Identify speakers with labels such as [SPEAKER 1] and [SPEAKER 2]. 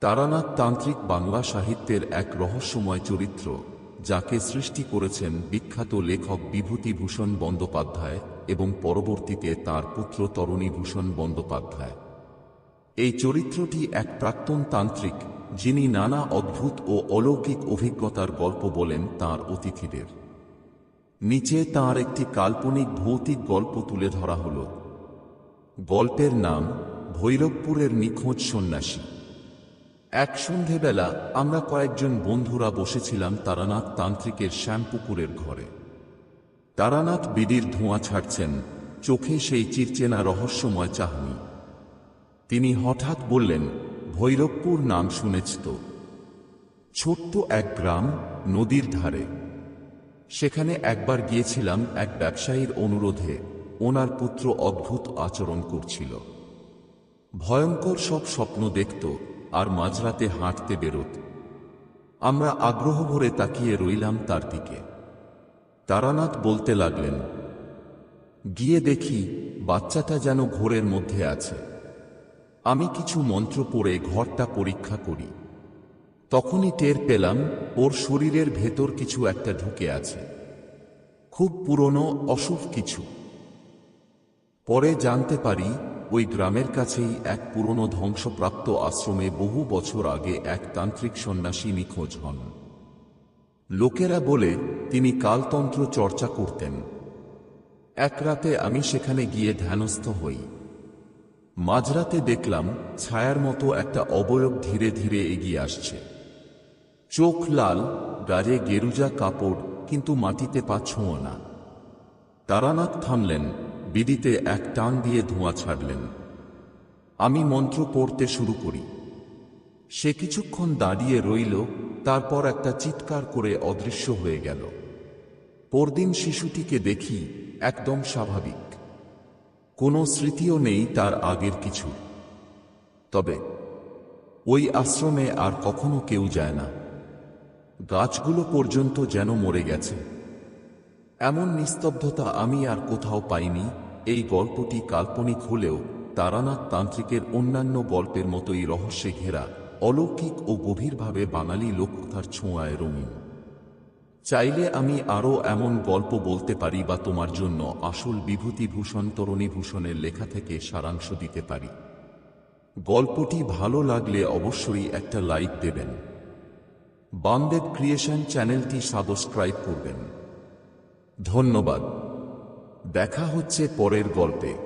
[SPEAKER 1] তারানাথ তান্ত্রিক বাংলা সাহিত্যের এক রহস্যময় চরিত্র, যাকে সৃষ্টি করেছেন বিখ্যাত লেখক বিভূতিভূষণ বন্দ্যোপাধ্যায় এবং পরবর্তীতে তার পুত্র তরণীভূষণ বন্দ্যোপাধ্যায়। এই চরিত্রটি এক প্রাক্তন তান্ত্রিক, যিনি নানা অদ্ভুত ও অলৌকিক অভিজ্ঞতার গল্প বলেন তার অতিথিদের। নিচে তার একটি কাল্পনিক ভৌতিক গল্প তুলে ধরা হল। গল্পের নাম ভৈরবপুরের নিখোঁজ সন্ন্যাসী। এক সন্ধেবেলা আমরা কয়েকজন বন্ধুরা বসেছিলাম তারানাথ তান্ত্রিকের শ্যামপুকুরের ঘরে। তারানাথ বিড়ির ধোঁয়া ছাড়ছেন, চোখে সেই চিরচেনা রহস্যময় চাহনি। তিনি হঠাৎ বললেন, ভৈরবপুর নাম শুনেছ তো? ছোট্ট এক গ্রাম নদীর ধারে। সেখানে একবার গিয়েছিলাম এক ব্যবসায়ীর অনুরোধে, ওনার পুত্র অদ্ভুত আচরণ করছিল। ভয়ঙ্কর সব স্বপ্ন দেখত আর মাঝরাতে হাঁটতে বেরোত। আমরা আগ্রহ ভরে তাকিয়ে রইলাম তার দিকে। তারানাথ বলতে লাগলেন, গিয়ে দেখি বাচ্চাটা যেন ঘোরের মধ্যে আছে। আমি কিছু মন্ত্র পড়ে ঘরটা পরীক্ষা করি। তখনই টের পেলাম ওর শরীরের ভেতর কিছু একটা ঢুকে আছে। খুব পুরনো অসুখ কিছু। পরে জানতে পারি ওই গ্রামের কাছেই এক পুরনো ধ্বংসপ্রাপ্ত আশ্রমে বহু বছর আগে এক তান্ত্রিক সন্ন্যাসী নিখোঁজ হন। লোকেরা বলে, তিনি কালতন্ত্র চর্চা করতেন। এক রাতে আমি সেখানে গিয়ে ধ্যানস্থ হই। মাঝরাতে দেখলাম, ছায়ার মতো একটা অবয়ব ধীরে ধীরে এগিয়ে আসছে। চোখ লাল গায়ে গেরুজা কাপড়, কিন্তু মাটিতে পা না। তারানাথ থামলেন বিদিতে এক টান দিয়ে ধোঁয়া ছাড়লেন। আমি মন্ত্র পড়তে শুরু করি। সে কিছুক্ষণ দাঁড়িয়ে রইল, তারপর একটা চিৎকার করে অদৃশ্য হয়ে গেল। পরদিন শিশুটিকে দেখি একদম স্বাভাবিক। কোনো স্মৃতিও নেই তার আগের কিছু। তবে ওই আশ্রমে আর কখনো কেউ যায় না। গাছগুলো পর্যন্ত যেন মরে গেছে। এমন নিস্তব্ধতা আমি আর কোথাও পাইনি, এই গল্পটি কাল্পনিক হলেও তারানাথ তান্ত্রিকের অন্যান্য গল্পের মতোই রহস্যে ঘেরা, অলৌকিক ও গভীরভাবে বাঙালি লোককথার ছোঁয়ায় রঙিন। চাইলে আমি আরও এমন গল্প বলতে পারি বা তোমার জন্য আসল বিভূতিভূষণ তরণীভূষণের লেখা থেকে সারাংশ দিতে পারি। গল্পটি ভালো লাগলে অবশ্যই একটা লাইক দেবেন। বামদেব ক্রিয়েশন চ্যানেলটি সাবস্ক্রাইব করবেন। ধন্যবাদ। দেখা হচ্ছে পরের গল্পে।